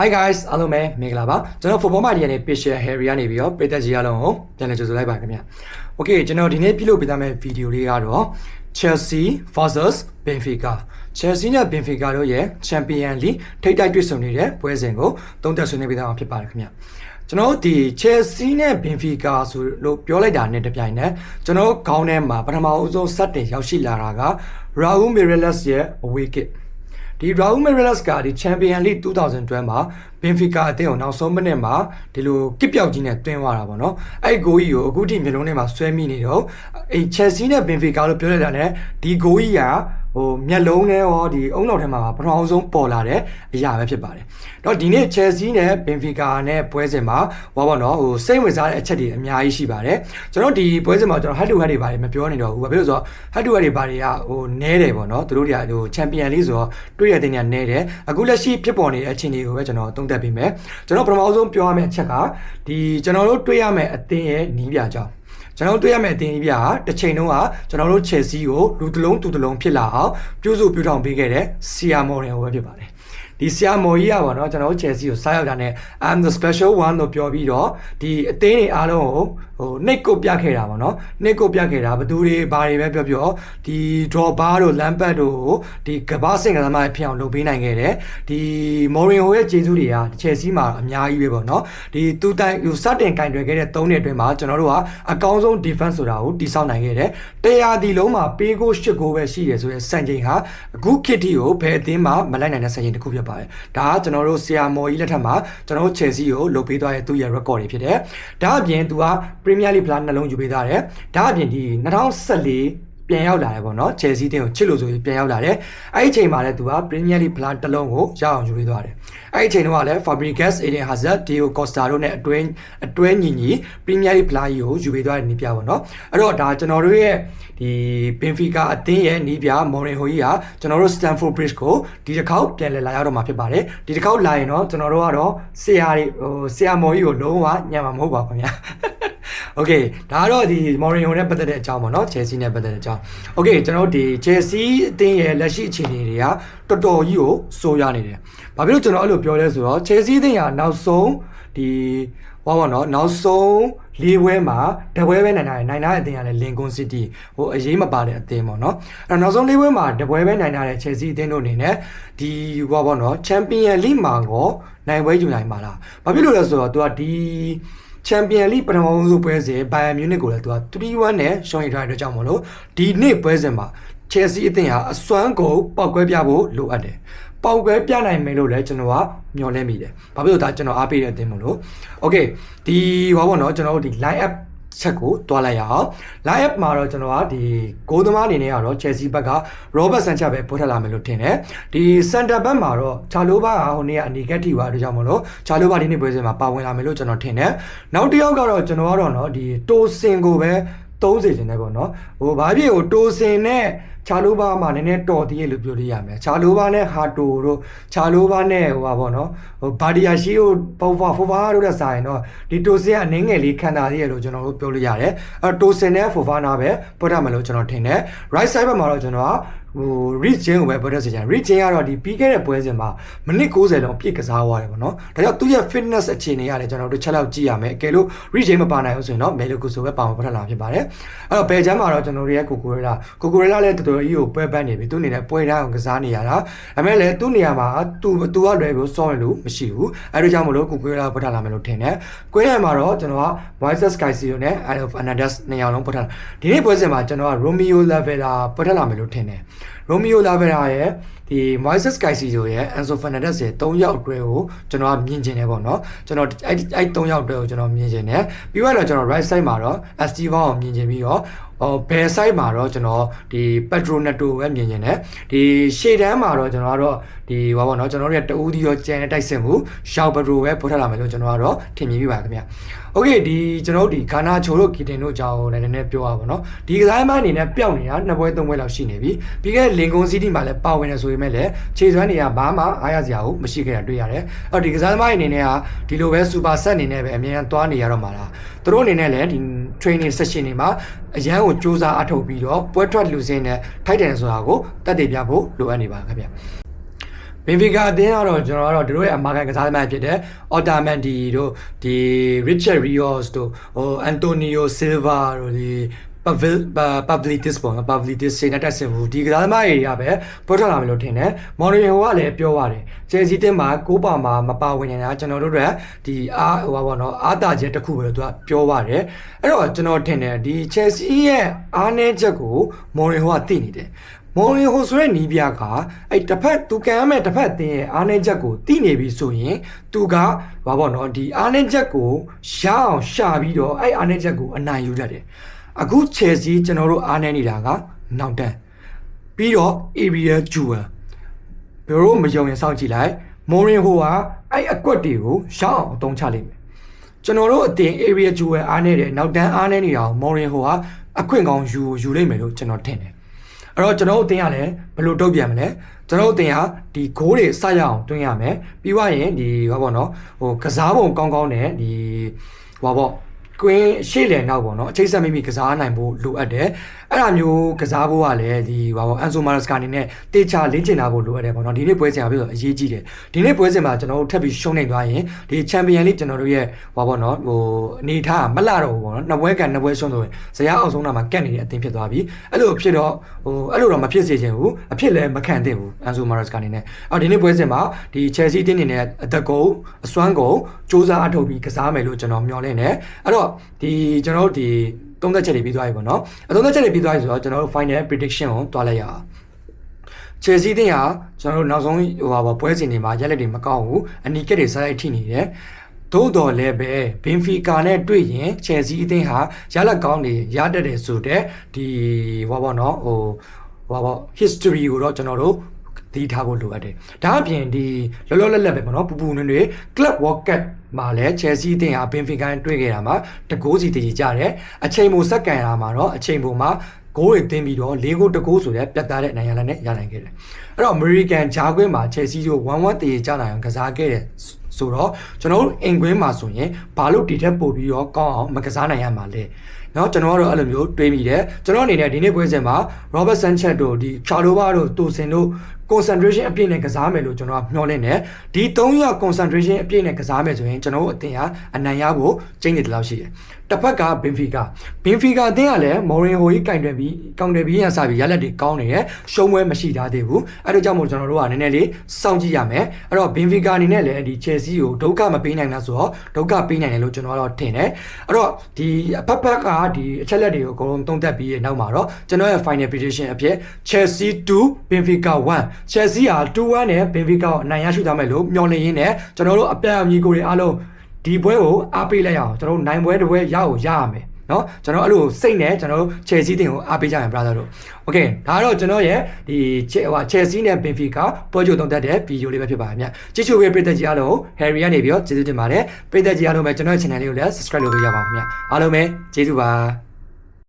Hi guys အားလုံးပဲမင်္ဂလာပါကျွန်တော် football media နဲ့ Patient Harry ကနေပြီးတော့ပြည်သက်ကြီးအားလုံးကိုပြန်လည်ကြိုဆိုလိုက်ပါခင်ဗျာ Okay ကျွန်တော်ဒီနေ့ပြုလုပ်ပေးသွားမယ့်ဗီဒီယိုလေးကတော့ Chelsea vs Benfica Chelsea နဲ့ Benfica တို့ရဲ့ Champion League ထိပ်တိုက်တွေ့ဆုံနေတဲ့ပွဲစဉ်ကိုသုံးသပ်ဆွေးနွေးပေးသွားမှာဖြစ်ပါတယ်ခင်ဗျာကျွန်တော်တို့ဒီ Chelsea နဲ့ Benfica ဆိုလို့ပြောလိုက်တာနဲ့တပြိုင်နက်ကျွန်တော်ခေါင်းထဲမှာပထမအဆုံးစတင်ရောက်ရှိလာတာက Raul Meireles ရဲ့ away kick ဒီ Raul Meireles ကဒီ Champion League 2012မှာ Benfica အသင်းကိုနောက်ဆုံးမိနစ်မှာဒီလိုကစ်ပြောက်ကြီးနဲ့တွင်းသွားတာပေါ့နော်အဲ့ဂိုးကြီးကိုအခုထိမျိုးလုံးထဲမှာဆွဲမိနေတော့အဲ့ Chelsea နဲ့ Benfica လို့ပြောလိုက်တာ ਨੇ ဒီဂိုးကြီးက ဟိုမျက်လုံးနဲ့ရောဒီအုံနောက်ထဲမှာပထမဆုံးပေါ်လာတဲ့အရာပဲဖြစ်ပါတယ်။တော့ဒီနေ့ Chelsea နဲ့ Benfica နဲ့ပွဲစဉ်မှာဟောပါတော့ဟိုစိတ်ဝင်စားတဲ့အချက်တွေအများကြီးရှိပါတယ်။ကျွန်တော်ဒီပွဲစဉ်မှာကျွန်တော် head to head တွေပါတယ်မပြောနေတော့ဘူး။ဘာဖြစ်လို့ဆိုတော့ head to head တွေပါတယ်ကဟိုနဲတယ်ပေါ့နော်။သူတို့တွေကဟို Champion League ဆိုတော့တွေ့ရတဲ့နေရာနဲတယ်။အခုလက်ရှိဖြစ်ပေါ်နေတဲ့အခြေအနေကိုပဲကျွန်တော်သုံးသပ်ပေးမယ်။ကျွန်တော်ပထမဆုံးပြောရမယ့်အချက်ကဒီကျွန်တော်တို့တွေ့ရမယ့်အသင်းရဲ့နီးပြကြောင်း ကျွန်တော်တို့တွေ့ရမယ့်အသင်းကြီးပြာတစ်ချိန်တုန်းကကျွန်တော်တို့ Chelsea ကိုလူတစ်လုံးသူတစ်လုံးဖြစ်လာအောင်ပြုစုပြုထောင်ပေးခဲ့တဲ့ဆီယာမော်ရင်ဟိုပဲဖြစ်ပါတယ် ဒီဆီယာမော်ကြီးอ่ะဗောနော်ကျွန်တော်တို့ Chelsea ကိုစားရောက်တာနဲ့ I'm the special one လို့ပြောပြီးတော့ဒီအသင်းတွေအားလုံးကိုဟိုနှိတ်ကုတ်ပြခဲ့တာဗောနော်နှိတ်ကုတ်ပြခဲ့တာဘသူတွေဘာတွေပဲပြောပြောဒီ draw bar တို့ lampard တို့ကိုဒီကဘာစင်ကစားမဖြစ်အောင်လုပ်ပေးနိုင်ခဲ့တယ်ဒီမော်ရင်ဟိုရဲ့ဂျေဇူးတွေက Chelsea မှာအများကြီးပဲဗောနော်ဒီသူတိုင်ဟိုစတင်ကင်တွယ်ခဲ့တဲ့၃နှစ်အတွင်းမှာကျွန်တော်တို့ကအကောင်းဆုံး defense ဆိုတာကိုတည်ဆောက်နိုင်ခဲ့တယ်တရားဒီလုံးမှာပေးကို၈ကိုပဲရှိတယ်ဆိုရင်စံချိန်ဟာအခုခေတ်တီကိုဘယ်အသင်းမှမလိုက်နိုင်တဲ့စံချိန်တစ်ခုဖြစ်ပါတယ်ဒါကကျွန်တော်တို့ဆီယာမော်ကြီးလက်ထက်မှာကျွန်တော်တို့ Chelsea ကိုလုပ်ပေးသွားတဲ့သူ့ရဲ့ record တွေဖြစ်တယ်ဒါအပြင်သူက Premier League ဖလားနှလုံးယူပေးထားတယ်ဒါအပြင်ဒီ2014 ပြန်ရောက်လာတယ်ပေါ့နော်။ Chelsea တင်းကိုချစ်လို့ဆိုပြီးပြန်ရောက်လာတယ်။အဲ့ဒီအချိန်မှာလည်းသူက Premier League ဖလားတစ်လုံးကိုရအောင်ယူပေးသွားတယ်။အဲ့ဒီအချိန်တုန်းကလည်း Fabregas, Eden Hazard, Diego Costa တို့နဲ့အတွဲအတွဲညီညီ Premier League ဖလားကြီးကိုယူပေးသွားတဲ့နေပြပေါ့နော်။အဲ့တော့ဒါကျွန်တော်တို့ရဲ့ဒီ Benfica အသင်းရဲ့နေပြ Mourinho ကြီးကကျွန်တော်တို့ Stamford Bridge ကိုဒီတစ်ခေါက်ပြန်လည်လာရောက်တော့မှာဖြစ်ပါတယ်။ဒီတစ်ခေါက်လာရင်တော့ကျွန်တော်တို့ကတော့ဆရာတွေဟိုဆရာမော်ကြီးကိုလုံးဝညံမှာမဟုတ်ပါဘူးခင်ဗျာ။ โอเคဒါကတော့ဒီ Mourinho နဲ့ပတ်သက်တဲ့အကြောင်းပေါ့နော် Chelsea နဲ့ပတ်သက်တဲ့အကြောင်းโอเคကျွန်တော်တို့ဒီ Chelsea အသင်းရဲ့လက်ရှိအခြေအနေတွေကတော်တော်ကြီးကိုစိုးရနေတယ်။ဘာဖြစ်လို့ကျွန်တော်အဲ့လိုပြောလဲဆိုတော့ Chelsea အသင်းကနောက်ဆုံးဒီဟောပါတော့နောက်ဆုံးလေးပွဲမှာတပွဲပဲနိုင်တာနိုင်တာတဲ့အသင်းကလည်း Lincoln City ဟိုအရေးမပါတဲ့အသင်းပေါ့နော်။အဲ့တော့နောက်ဆုံးလေးပွဲမှာတပွဲပဲနိုင်တာတဲ့ Chelsea အသင်းတို့အနေနဲ့ဒီဟောပါတော့ Champion League မှာကောနိုင်ပွဲယူနိုင်ပါလား။ဘာဖြစ်လို့လဲဆိုတော့သူကဒီ ချန်ပီယံလိပထမဆုံးပွဲစဉ်ဘိုင်ယန်မြူနစ်ကိုလည်းသူက3-1နဲ့ရှောင်းရထားတဲ့အတွက်ကြောင့်မလို့ဒီနေ့ပွဲစဉ်မှာချယ်ဆီအသင်းဟာအစွမ်းကုန်ပောက်ကွဲပြဖို့လိုအပ်တယ်။ပောက်ကွဲပြနိုင်မယ်လို့လည်းကျွန်တော်ကမျှော်လင့်မိတယ်။ဘာဖြစ်လို့ဒါကျွန်တော်အားပေးတဲ့အသင်းမလို့။ Okay ဒီဟောပေါ့နော်ကျွန်တော်တို့ဒီ line up ချက်ကိုတွားလိုက်ရအောင် line up မှာတော့ကျွန်တော်ကဒီဂိုးသမားအနေနဲ့ကတော့ Chelsea ဘက်က Robert Sanchez ပဲပို့ထက်လာမယ်လို့ထင်တယ်ဒီ center back မှာတော့ Chalobah ကဟိုနေ့က negative ပါအတွက်ကြောင့်မလို့ Chalobah ဒီနေ့ပွဲစဉ်မှာပါဝင်လာမယ်လို့ကျွန်တော်ထင်တယ်နောက်တစ်ယောက်ကတော့ကျွန်တော်ကတော့เนาะဒီ Tosin ကိုပဲသုံးစေချင်တယ်ပေါ့နော်ဟိုဘာဖြစ်ဟိုတိုစင်နဲ့ ချာလိုဘာမှာနည်းနည်းတော်သေးရလို့ပြောလို့ရမယ်ချာလိုဘာနဲ့ဟာတိုတို့ချာလိုဘာနဲ့ဟိုပါပေါ့နော်ဟိုဘာဒီယာရှိတို့ပေါဖာဖိုဖာတို့တဲ့စာရင်တော့ဒီတိုစင်ကအနှင်းငယ်လေးခံတာသေးရလို့ကျွန်တော်တို့ပြောလို့ရတယ်အဲတိုစင်နဲ့ဖိုဖာနာပဲပတ်ရမယ်လို့ကျွန်တော်ထင်တယ် right side ဘက်မှာတော့ကျွန်တော်ကဟို reach ချင်းကိုပဲပတ်သက်စေချင် reach ချင်းကတော့ဒီပြီးခဲ့တဲ့ပွဲစဉ်မှာမိနစ်60လုံးပြည့်ကစားသွားတယ်ပေါ့နော်ဒါကြောင့်သူ့ရဲ့ fitness အခြေအနေရတယ်ကျွန်တော်တို့ချက်လောက်ကြည့်ရမယ်အကယ်လို့ reach ချင်းမပါနိုင်ဘူးဆိုရင်တော့ Melo Kuso ပဲပါမှာပတ်သက်လာဖြစ်ပါတယ်အဲ့တော့ဘယ်ချမ်းမှာတော့ကျွန်တော်တို့ရဲ့ကိုကိုရဲလာကိုကိုရဲလာလည်းတော်တော်ကြီးကိုပွဲပန်းနေပြီသူအနေနဲ့ပွဲတိုင်းအောင်ကစားနေရတာဒါပေမဲ့လည်းသူ့နေရာမှာသူသူကလွယ်ပြီးစောရလို့မရှိဘူးအဲ့ဒါကြောင့်မလို့ကိုကိုရဲလာပတ်သက်လာမယ်လို့ထင်တယ်ကွဲရမှာတော့ကျွန်တော်က Moises Caicedo နဲ့ Alo Fernandez နှစ်ယောက်လုံးပတ်သက်လာဒီနေ့ပွဲစဉ်မှာကျွန်တော်က Romeo Lavella ပတ်သက်လာမယ်လို့ထင်တယ် Romeo Lavella ရဲ့ဒီ Moises Caicedo ရဲ့ Enzo Fernandez ရဲ့၃ယောက်အတွဲကိုကျွန်တော်ကမြင်ကျင်တယ်ပေါ့နော်ကျွန်တော်အဲ့အဲ့၃ယောက်အတွဲကိုကျွန်တော်မြင်ကျင်တယ်ပြီးတော့ကျွန်တော် right side မှာတော့ Esteban ကိုမြင်ကျင်ပြီးတော့ဟိုဘယ် site မှာတော့ကျွန်တော်ဒီ Petronato ပဲမြင်နေတယ်ဒီရှေ့တန်းမှာတော့ကျွန်တော်ကတော့ဒီဘာပေါ့နော်ကျွန်တော်တို့ရဲ့တူးဒီရောကျန်တဲ့တိုက်စစ်မှုရှောက်ပရိုပဲပို့ထလာမယ်လို့ကျွန်တော်ကတော့ထင်မြင်ပြီးပါခင်ဗျ โอเคဒီကျွန်တော်တို့ဒီဂါနာချိုတို့ကီတင်တို့အကြောင်းလည်းနည်းနည်းပြောရပါတော့ဒီကစားသမားအနေနဲ့ပျောက်နေတာနှစ်ပွဲသုံးပွဲလောက်ရှိနေပြီပြီးခဲ့လင်ကွန်စီးတီမှာလည်းပါဝင်နေဆိုပေမဲ့လည်းခြေစွမ်းတွေကဘာမှအားရစရာကိုမရှိခဲ့တာတွေ့ရတယ်အဲ့တော့ဒီကစားသမားအနေနဲ့ကဒီလိုပဲစူပါဆက်အနေနဲ့ပဲအမြဲတမ်းသွားနေရတော့မှာလားသူတို့အနေနဲ့လည်းဒီ training session တွေမှာအရန်ကိုစူးစမ်းအထောက်ပြီးတော့ပွဲထွက်လူစင်းနဲ့ထိုက်တယ်ဆိုတာကိုတက်တည်ပြဖို့လိုအပ်နေပါခင်ဗျ ဘင်ဖီကာအသင်းကတော့ကျွန်တော်ကတော့တို့ရဲ့အမာကန်ကစားသမားဖြစ်တဲ့အော်တာမန်ဒီတို့ဒီ Richard Rios တို့ဟိုအန်တိုနီယိုဆီလ်ဗာတို့ဒီ Pavel Pavlidis ပေါ့နော် Pavlidis စေနဲ့တက်ဆင်ဘူးဒီကစားသမားတွေကပဲပေါ်ထွက်လာမယ်လို့ထင်တယ်မော်ရီယိုကလည်းပြောပါတယ်ချယ်ဆီတင်းမှာကိုပါမှာမပါဝင်နေတာကျွန်တော်တို့တို့ဒီအားဟိုပါပေါ့နော်အားတာချက်တစ်ခုပဲလို့သူကပြောပါတယ်အဲ့တော့ကျွန်တော်ထင်တယ်ဒီချယ်ဆီရဲ့အားနည်းချက်ကိုမော်ရီယိုကသိနေတယ်မော်ရီဟိုဆိုတဲ့နီးပြကအဲ့တစ်ဖက်သူကံရမဲ့တစ်ဖက်တင်းရဲ့အားနည်းချက်ကိုသိနေပြီဆိုရင်သူကဘာပေါ့နော်ဒီအားနည်းချက်ကိုရအောင်ရှာပြီးတော့အဲ့အားနည်းချက်ကိုအနိုင်ယူတတ်တယ်အခု Chelsea ကျွန်တော်တို့အားနည်းနေတာကနောက်တန်းပြီးတော့ area jewel ဘယ်လိုမယုံရင်စောင့်ကြည့်လိုက်မော်ရင်ဟိုကအဲ့အကွက်တွေကိုရအောင်အသုံးချလိမ့်မယ်ကျွန်တော်တို့အတင် area jewel အားနေတယ်နောက်တန်းအားနေနေတာကိုမော်ရင်ဟိုကအခွင့်ကောင်းယူယူလိမ့်မယ်လို့ကျွန်တော်ထင်တယ် အဲ့တော့ကျွန်တော်တို့အတင်ကလည်းဘယ်လိုတုတ်ပြန်မလဲကျွန်တော်တို့အတင်ကဒီဂိုးတွေစရအောင်တွင်းရမယ်ပြီးွားရင်ဒီဟောပေါ့နော်ဟိုကစားပုံကောင်းကောင်းနဲ့ဒီဟောပေါ့ ကွင်းရှေ့လည်နောက်ပေါ့နော်အချိတ်ဆက်မိမိကစားနိုင်ဖို့လိုအပ်တယ်အဲ့ဒါမျိုးကစားဖို့ကလည်းဒီဘာပေါ့အန်ဆိုမာရစကာအနေနဲ့တေချာလေ့ကျင့်တာဖို့လိုအပ်တယ်ပေါ့နော်ဒီနေ့ပွဲစဉ်ကပြီးတော့အရေးကြီးတယ်ဒီနေ့ပွဲစဉ်မှာကျွန်တော်တို့ထပ်ပြီးရှုံးနိုင်သွားရင်ဒီချန်ပီယံလိကျွန်တော်တို့ရဲ့ဘာပေါ့နော်ဟိုအနေထားမလှတော့ဘူးပေါ့နော်နှစ်ပွဲကန်နှစ်ပွဲရှုံးဆိုရင်ဇယားအောင်ဆုံးတာမှာကတ်နေတဲ့အသင်းဖြစ်သွားပြီအဲ့လိုဖြစ်တော့ဟိုအဲ့လိုတော့မဖြစ်စေချင်ဘူးအဖြစ်လည်းမခံသင့်ဘူးအန်ဆိုမာရစကာအနေနဲ့အော်ဒီနေ့ပွဲစဉ်မှာဒီချယ်ဆီတင်းနေနဲ့အသက်ကုန်အစွမ်းကုန်စ조사အထုတ်ပြီးကစားမယ်လို့ကျွန်တော်မျှော်လင့်တယ်အဲ့တော့ဒီကျွန်တော်တို့ဒီသုံးသက်ချက်တွေပြီးသွားပြီပေါ့နော်အသုံးသက်ချက်တွေပြီးသွားပြီဆိုတော့ကျွန်တော်တို့ final prediction ကိုတွားလိုက်ရအောင်ချယ်ဆီတင်းဟာကျွန်တော်တို့နောက်ဆုံးဟိုပါပွဲစဉ်တွေမှာရက်လက်တွေမကောင်းဘူးအနီကက်တွေစားရိုက်ထိနေတယ်သို့တော်လည်းပဲဘင်ဖီကာနဲ့တွေ့ရင်ချယ်ဆီအသင်းဟာရလက်ကောင်းတွေရတတ်တယ်ဆိုတဲ့ဒီဟောပါတော့ဟိုဟောပါ history ကိုတော့ကျွန်တော်တို့သတိထားဖို့လိုအပ်တယ်။ဒါအပြင်ဒီလောလောလတ်လတ်ပဲပေါ့နော်ပူပူနွေ့နွေ့ Club World Cup မှာလည်း Chelsea အသင်းဟာ Benfica နဲ့တွေ့ခဲ့တာမှာတကိုးစီတည်ကြတယ်။အချိန်ပိုစက္ကန်လာမှာတော့အချိန်ပိုမှာဂိုးတွေတင်ပြီးတော့၄ဂိုးတကိုးဆိုတဲ့ပြတ်သားတဲ့နိုင်ရလနဲ့ရနိုင်ခဲ့တယ်။အဲ့တော့ American ဂျာကွင်းမှာ Chelsea တို့1-1တည်ကြနိုင်အောင်ကစားခဲ့တယ်ဆိုတော့ကျွန်တော်တို့အင်ကွင်းမှာဆိုရင်ဘာလို့ဒီထက်ပိုပြီးတော့ကောင်းအောင်မကစားနိုင်ရမှာလဲ။เนาะကျွန်တော်ကတော့အဲ့လိုမျိုးတွေးမိတယ်ကျွန်တော်အနေနဲ့ဒီနေ့ပွဲစဉ်မှာ Robert Sanchez တို့ဒီ Chalobah တို့တူစင်တို့ concentration အပြည့်နဲ့ကစားမယ်လို့ကျွန်တော်ကမျှော်လင့်တယ်ဒီ3ရက် concentration အပြည့်နဲ့ကစားမယ်ဆိုရင်ကျွန်တော်တို့အသင်းဟာအနိုင်ရဖို့ကျင်းနေတယ်လို့ရှိတယ်တစ်ဖက်က Benfica Benfica အသင်းကလည်း Mourinho ကြီးကင်တွယ်ပြီးကောင်တွယ်ပြီးရစပြီးရလက်တွေကောင်းနေတယ်ရှုံးပွဲမရှိထားသေးဘူးအဲ့ဒါကြောင့်မို့ကျွန်တော်တို့ကနည်းနည်းလေးစောင့်ကြည့်ရမယ်အဲ့တော့ Benfica အနေနဲ့လည်းဒီ Chelsea ကိုဒုက္ခမပေးနိုင်လားဆိုတော့ဒုက္ခပေးနိုင်တယ်လို့ကျွန်တော်ကတော့ထင်တယ်အဲ့တော့ဒီအဖက်ဖက်က ဒီအချက်လက်တွေကိုအကုန်လုံးသုံးသပ်ပြီးရနောက်မှာတော့ကျွန်တော်ရဲ့ final prediction အဖြစ် Chelsea 2 Benfica 1 Chelsea ဟာ2-1နဲ့ Benfica ကိုအနိုင်ရရှိသွားမယ်လို့မျှော်လင့်ရင်းနဲ့ကျွန်တော်တို့အပြတ်အမြီကိုတွေအားလုံးဒီပွဲကိုအားပေးလိုက်အောင်ကျွန်တော်တို့နိုင်ပွဲတစ်ပွဲရအောင်ရရမယ် เนาะကျွန်တော်အဲ့လိုစိတ်နဲ့ကျွန်တော်တို့ Chelsea တင်ကိုအားပေးကြရင် brother တို့ Okay ဒါကတော့ကျွန်တော်ရဲ့ဒီဟို Chelsea နဲ့ Benfica ပွဲကြိုသုံးသပ်တဲ့ဗီဒီယိုလေးပဲဖြစ်ပါတယ်ဗျကြည့်ချူပေးပရိသတ်ကြီးအားလုံး Harry ကနေပြီးတော့ကျေးဇူးတင်ပါတယ်ပရိသတ်ကြီးအားလုံးပဲကျွန်တော်ရဲ့ channel လေးကိုလည်း subscribe လုပ်ပေးကြပါဦးခင်ဗျအားလုံးပဲကျေးဇူးပါ